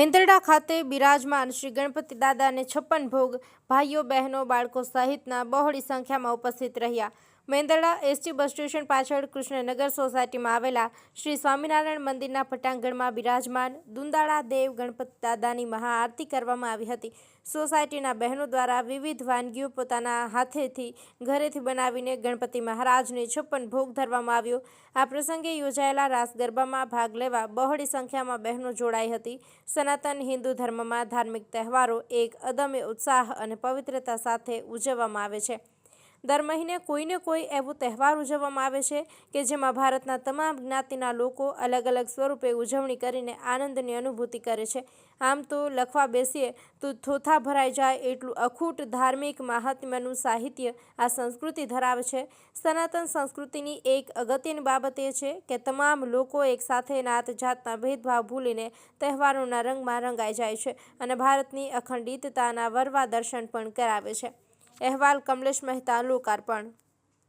મેંદરડા ખાતે બિરાજમાન શ્રી ગણપતિ દાદાને છપ્પન ભોગ ભાઈઓ બહેનો બાળકો સહિતના બહોળી સંખ્યામાં ઉપસ્થિત રહ્યા. મેંદરડા એસટી બસ સ્ટેશન પાછળ કૃષ્ણનગર સોસાયટીમાં આવેલા શ્રી સ્વામિનારાયણ મંદિરના પટાંગણમાં બિરાજમાન દુંદાળા દેવ ગણપતિ દાદાની મહાઆરતી કરવામાં આવી હતી. સોસાયટીના બહેનો દ્વારા વિવિધ વાનગીઓ પોતાના હાથેથી ઘરેથી બનાવીને ગણપતિ મહારાજને છપ્પન ભોગ ધરવામાં આવ્યો. આ પ્રસંગે યોજાયેલા રાસ ગરબામાં ભાગ લેવા બહોળી સંખ્યામાં બહેનો જોડાઈ હતી. સનાતન હિન્દુ ધર્મમાં ધાર્મિક તહેવારો એક અદમ્ય ઉત્સાહ અને પવિત્રતા સાથે ઉજવવામાં આવે છે. દર મહિને કોઈને કોઈ એવો તહેવાર ઉજવવામાં આવે છે કે જેમાં ભારતના તમામ જ્ઞાતિના લોકો અલગ અલગ સ્વરૂપે ઉજવણી કરીને આનંદની અનુભૂતિ કરે છે. આમ તો લખવા બેસીએ તો થોથા ભરાઈ જાય એટલું અખૂટ ધાર્મિક મહાત્મ્યનું સાહિત્ય આ સંસ્કૃતિ ધરાવે છે. સનાતન સંસ્કૃતિની એક અગત્યની બાબત એ છે કે તમામ લોકો એકસાથે નાત જાતના ભેદભાવ ભૂલીને તહેવારોના રંગમાં રંગાઈ જાય છે અને ભારતની અખંડિતતાના વરવા દર્શન પણ કરાવે છે. અહેવાલ કમલેશ મહેતા લોકાર્પણ